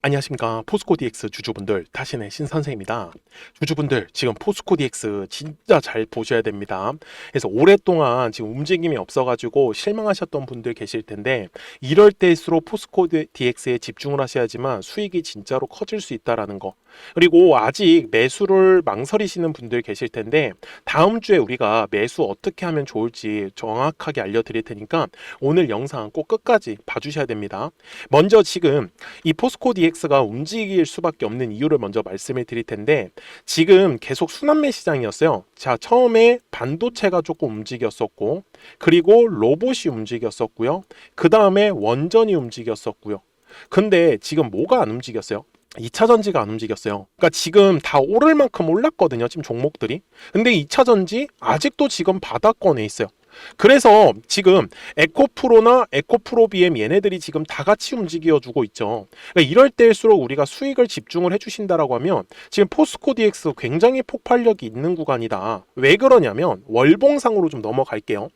안녕하십니까. 포스코 DX 주주분들 다시는 신선생입니다. 주주분들 지금 포스코 DX 진짜 잘 보셔야 됩니다. 그래서 오랫동안 지금 움직임이 없어 가지고 실망하셨던 분들 계실 텐데 이럴 때일수록 포스코 DX에 집중을 하셔야지만 수익이 진짜로 커질 수 있다라는 거. 그리고 아직 매수를 망설이시는 분들 계실 텐데 다음 주에 우리가 매수 어떻게 하면 좋을지 정확하게 알려드릴 테니까 오늘 영상 꼭 끝까지 봐주셔야 됩니다. 먼저 지금 이 포스코 DX 가 움직일 수밖에 없는 이유를 먼저 말씀을 드릴 텐데 지금 계속 순환매 시장이었어요. 자, 처음에 반도체가 조금 움직였었고 그리고 로봇이 움직였었고요. 그 다음에 원전이 움직였었고요. 근데 지금 뭐가 안 움직였어요? 2차 전지가 안 움직였어요. 그러니까 지금 다 오를 만큼 올랐거든요. 지금 종목들이. 근데 2차 전지 아직도 지금 바닥권에 있어요. 그래서 지금 에코프로나 에코프로 BM 얘네들이 지금 다 같이 움직여 주고 있죠. 그러니까 이럴 때일수록 우리가 수익을 집중을 해주신다라고 하면 지금 포스코 DX 굉장히 폭발력이 있는 구간이다. 왜 그러냐면 월봉상으로 좀 넘어갈게요.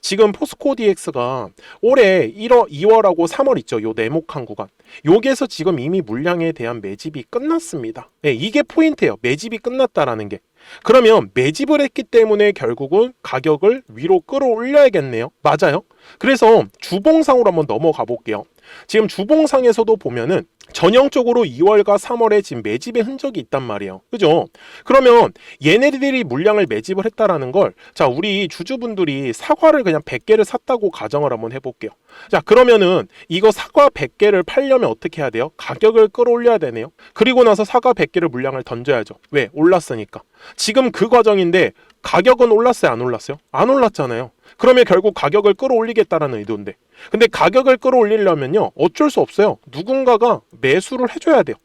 지금 포스코 DX가 올해 1월, 2월하고 3월 있죠. 요 네모칸 구간. 여기에서 지금 이미 물량에 대한 매집이 끝났습니다. 네, 이게 포인트예요. 매집이 끝났다라는 게. 그러면 매집을 했기 때문에 결국은 가격을 위로 끌어올려야겠네요. 맞아요. 그래서 주봉상으로 한번 넘어가 볼게요. 지금 주봉상에서도 보면은 전형적으로 2월과 3월에 지금 매집의 흔적이 있단 말이에요. 그죠? 그러면 얘네들이 물량을 매집을 했다라는 걸, 자, 우리 주주분들이 사과를 그냥 100개를 샀다고 가정을 한번 해볼게요. 자, 그러면은 이거 사과 100개를 팔려면 어떻게 해야 돼요? 가격을 끌어올려야 되네요. 그리고 나서 사과 100개를 물량을 던져야죠. 왜? 올랐으니까. 지금 그 과정인데 가격은 올랐어요? 안 올랐어요? 안 올랐잖아요. 그러면 결국 가격을 끌어올리겠다라는 의도인데. 근데 가격을 끌어올리려면요. 어쩔 수 없어요. 누군가가 매수를 해줘야 돼요.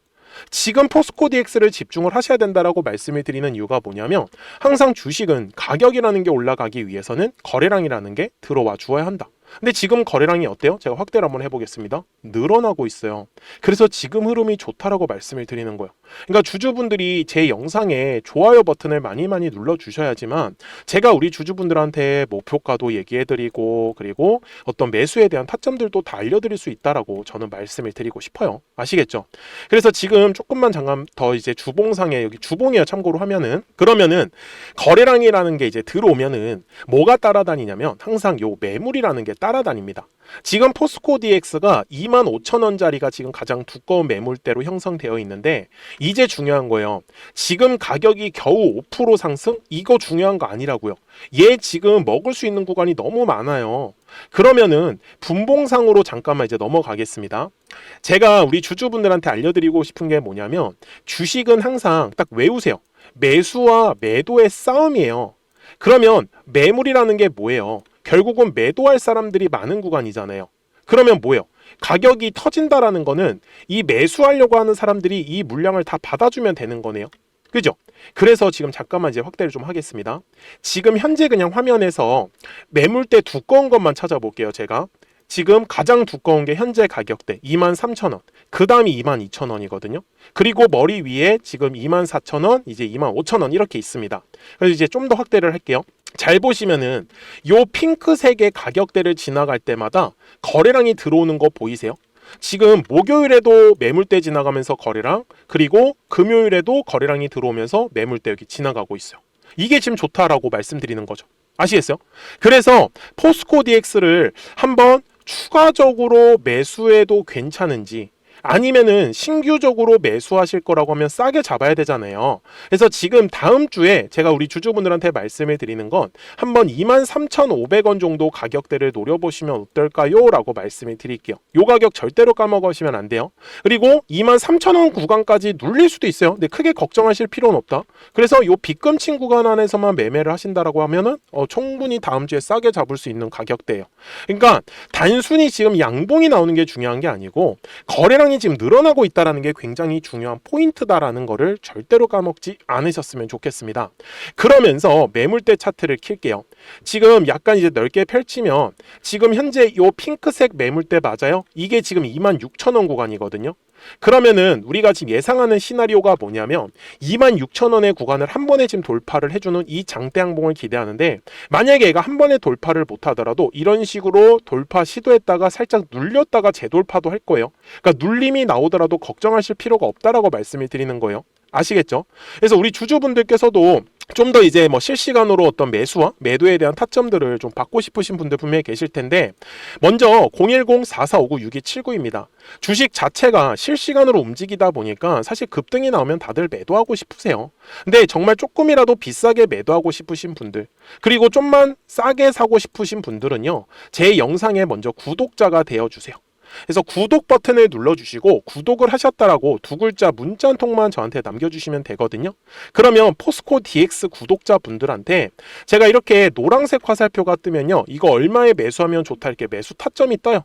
지금 포스코 DX를 집중을 하셔야 된다라고 말씀을 드리는 이유가 뭐냐면 항상 주식은 가격이라는 게 올라가기 위해서는 거래량이라는 게 들어와 주어야 한다. 근데 지금 거래량이 어때요? 제가 확대를 한번 해보겠습니다. 늘어나고 있어요. 그래서 지금 흐름이 좋다라고 말씀을 드리는 거예요. 그러니까 주주분들이 제 영상에 좋아요 버튼을 많이 많이 눌러 주셔야지만 제가 우리 주주분들한테 목표가도 얘기해드리고 그리고 어떤 매수에 대한 타점들도 다 알려드릴 수 있다라고 저는 말씀을 드리고 싶어요. 아시겠죠? 그래서 지금 조금만 잠깐 더 이제 주봉상에 여기 주봉이야 참고로 하면은 그러면은 거래량이라는 게 이제 들어오면은 뭐가 따라다니냐면 항상 요 매물이라는 게 따라다닙니다. 지금 포스코 DX가 2만 5천 원짜리가 지금 가장 두꺼운 매물대로 형성되어 있는데 이제 중요한 거예요. 지금 가격이 겨우 5% 상승? 이거 중요한 거 아니라고요. 얘 지금 먹을 수 있는 구간이 너무 많아요. 그러면은 분봉상으로 잠깐만 이제 넘어가겠습니다. 제가 우리 주주분들한테 알려드리고 싶은 게 뭐냐면 주식은 항상 딱 외우세요. 매수와 매도의 싸움이에요. 그러면 매물이라는 게 뭐예요? 결국은 매도할 사람들이 많은 구간이잖아요. 그러면 뭐예요? 가격이 터진다라는 거는 이 매수하려고 하는 사람들이 이 물량을 다 받아주면 되는 거네요. 그죠? 그래서 지금 잠깐만 이제 확대를 좀 하겠습니다. 지금 현재 그냥 화면에서 매물대 두꺼운 것만 찾아볼게요. 제가. 지금 가장 두꺼운 게 현재 가격대 23,000원. 그 다음이 22,000원이거든요. 그리고 머리 위에 지금 24,000원, 이제 25,000원 이렇게 있습니다. 그래서 이제 좀 더 확대를 할게요. 잘 보시면은 요 핑크색의 가격대를 지나갈 때마다 거래량이 들어오는 거 보이세요? 지금 목요일에도 매물대 지나가면서 거래량 그리고 금요일에도 거래량이 들어오면서 매물대 여기 지나가고 있어요. 이게 지금 좋다라고 말씀드리는 거죠. 아시겠어요? 그래서 포스코 DX를 한번 추가적으로 매수해도 괜찮은지 아니면은 신규적으로 매수하실 거라고 하면 싸게 잡아야 되잖아요. 그래서 지금 다음 주에 제가 우리 주주분들한테 말씀을 드리는 건 한번 23,500원 정도 가격대를 노려보시면 어떨까요? 라고 말씀을 드릴게요. 요 가격 절대로 까먹으시면 안 돼요. 그리고 23,000원 구간까지 눌릴 수도 있어요. 근데 크게 걱정하실 필요는 없다. 그래서 요 빗금친 구간 안에서만 매매를 하신다라고 하면은 어, 충분히 다음 주에 싸게 잡을 수 있는 가격대예요. 그러니까 단순히 지금 양봉이 나오는 게 중요한 게 아니고 거래량이 지금 늘어나고 있다라는 게 굉장히 중요한 포인트다라는 거를 절대로 까먹지 않으셨으면 좋겠습니다. 그러면서 매물대 차트를 킬게요. 지금 약간 이제 넓게 펼치면 지금 현재 요 핑크색 매물대 맞아요? 이게 지금 26,000원 구간이거든요. 그러면은 우리가 지금 예상하는 시나리오가 뭐냐면 26,000원의 구간을 한 번에 지금 돌파를 해주는 이 장대 항봉을 기대하는데 만약에 얘가 한 번에 돌파를 못 하더라도 이런 식으로 돌파 시도했다가 살짝 눌렸다가 재돌파도 할 거예요. 그러니까 눌림이 나오더라도 걱정하실 필요가 없다라고 말씀을 드리는 거예요. 아시겠죠? 그래서 우리 주주분들께서도 좀 더 이제 뭐 실시간으로 어떤 매수와 매도에 대한 타점들을 좀 받고 싶으신 분들 분명히 계실 텐데 먼저 010-4459-6279입니다. 주식 자체가 실시간으로 움직이다 보니까 사실 급등이 나오면 다들 매도하고 싶으세요. 근데 정말 조금이라도 비싸게 매도하고 싶으신 분들 그리고 좀만 싸게 사고 싶으신 분들은요. 제 영상에 먼저 구독자가 되어 주세요. 그래서 구독 버튼을 눌러주시고 구독을 하셨다라고 두 글자 문자 한 통만 저한테 남겨주시면 되거든요. 그러면 포스코 DX 구독자 분들한테 제가 이렇게 노란색 화살표가 뜨면요. 이거 얼마에 매수하면 좋다 이렇게 매수 타점이 떠요.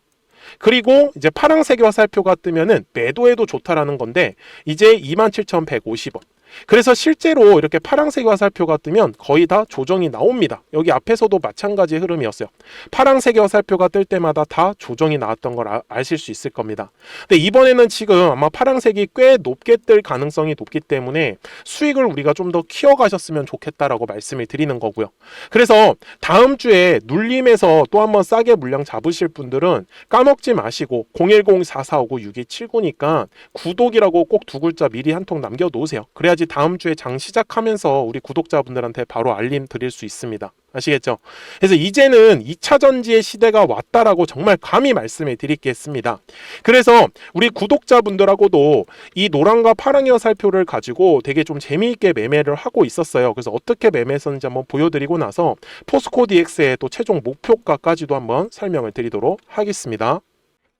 그리고 이제 파란색 화살표가 뜨면은 매도해도 좋다라는 건데 이제 27,150원. 그래서 실제로 이렇게 파란색 화살표가 뜨면 거의 다 조정이 나옵니다. 여기 앞에서도 마찬가지 흐름이었어요. 파란색 화살표가 뜰 때마다 다 조정이 나왔던 걸 아, 아실 수 있을 겁니다. 근데 이번에는 지금 아마 파란색이 꽤 높게 뜰 가능성이 높기 때문에 수익을 우리가 좀 더 키워가셨으면 좋겠다라고 말씀을 드리는 거고요. 그래서 다음 주에 눌림에서 또 한번 싸게 물량 잡으실 분들은 까먹지 마시고 010-4459-6279니까 구독이라고 꼭 두 글자 미리 한 통 남겨 놓으세요. 그래야 지 다음 주에 장 시작하면서 우리 구독자분들한테 바로 알림 드릴 수 있습니다. 아시겠죠? 그래서 이제는 2차 전지의 시대가 왔다라고 정말 감히 말씀을 드리겠습니다. 그래서 우리 구독자분들하고도 이 노랑과 파랑의 화살표를 가지고 되게 좀 재미있게 매매를 하고 있었어요. 그래서 어떻게 매매했었는지 한번 보여드리고 나서 포스코 DX의 또 최종 목표가까지도 한번 설명을 드리도록 하겠습니다.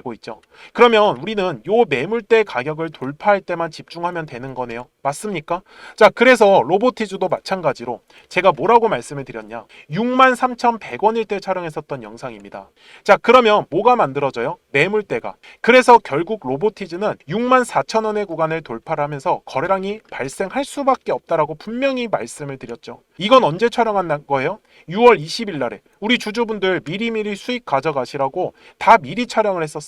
고 있죠. 그러면 우리는 요 매물대 가격을 돌파할 때만 집중하면 되는 거네요. 맞습니까? 자, 그래서 로보티즈도 마찬가지로 제가 뭐라고 말씀을 드렸냐? 63,100원일 때 촬영했었던 영상입니다. 자, 그러면 뭐가 만들어져요? 매물대가. 그래서 결국 로보티즈는 64,000원의 구간을 돌파를 하면서 거래량이 발생할 수밖에 없다라고 분명히 말씀을 드렸죠. 이건 언제 촬영한 거예요? 6월 20일 날에 우리 주주분들 미리미리 수익 가져가시라고 다 미리 촬영을 했었어요.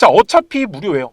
자 어차피 무료예요.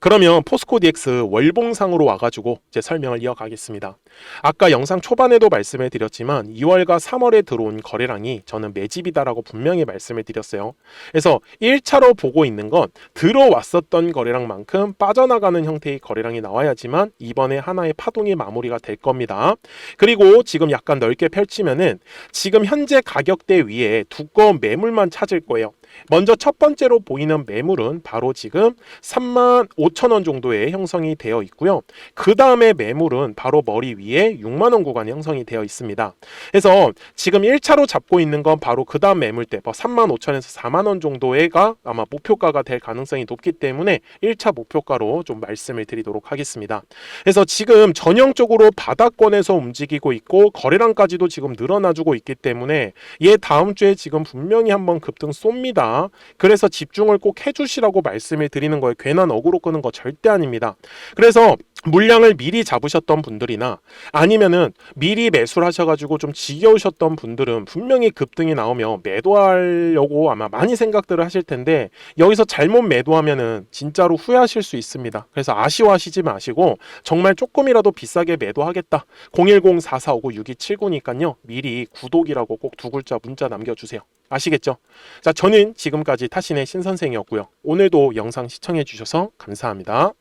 그러면 포스코 DX 월봉상으로 와가지고 이제 설명을 이어가겠습니다. 아까 영상 초반에도 말씀을 드렸지만 2월과 3월에 들어온 거래량이 저는 매집이다라고 분명히 말씀을 드렸어요. 그래서 1차로 보고 있는 건 들어왔었던 거래량만큼 빠져나가는 형태의 거래량이 나와야지만 이번에 하나의 파동이 마무리가 될 겁니다. 그리고 지금 약간 넓게 펼치면은 지금 현재 가격대 위에 두꺼운 매물만 찾을 거예요. 먼저 첫 번째로 보이는 매물은 바로 지금 3만 5천 원 정도의 형성이 되어 있고요. 그 다음에 매물은 바로 머리 위에 6만 원 구간이 형성이 되어 있습니다. 그래서 지금 1차로 잡고 있는 건 바로 그 다음 매물대 3만 5천에서 4만 원 정도가 아마 목표가가 될 가능성이 높기 때문에 1차 목표가로 좀 말씀을 드리도록 하겠습니다. 그래서 지금 전형적으로 바닥권에서 움직이고 있고 거래량까지도 지금 늘어나주고 있기 때문에 얘 다음 주에 지금 분명히 한번 급등 쏩니다. 그래서 집중을 꼭 해주시라고 말씀을 드리는 거예요. 괜한 어그로 끄는 거 절대 아닙니다. 그래서 물량을 미리 잡으셨던 분들이나 아니면은 미리 매수를 하셔가지고 좀 지겨우셨던 분들은 분명히 급등이 나오면 매도하려고 아마 많이 생각들을 하실 텐데 여기서 잘못 매도하면은 진짜로 후회하실 수 있습니다. 그래서 아쉬워하시지 마시고 정말 조금이라도 비싸게 매도하겠다. 010-4459-6279니까요. 미리 구독이라고 꼭 두 글자 문자 남겨주세요. 아시겠죠? 자, 저는 지금까지 타신의 신선생이었고요. 오늘도 영상 시청해 주셔서 감사합니다.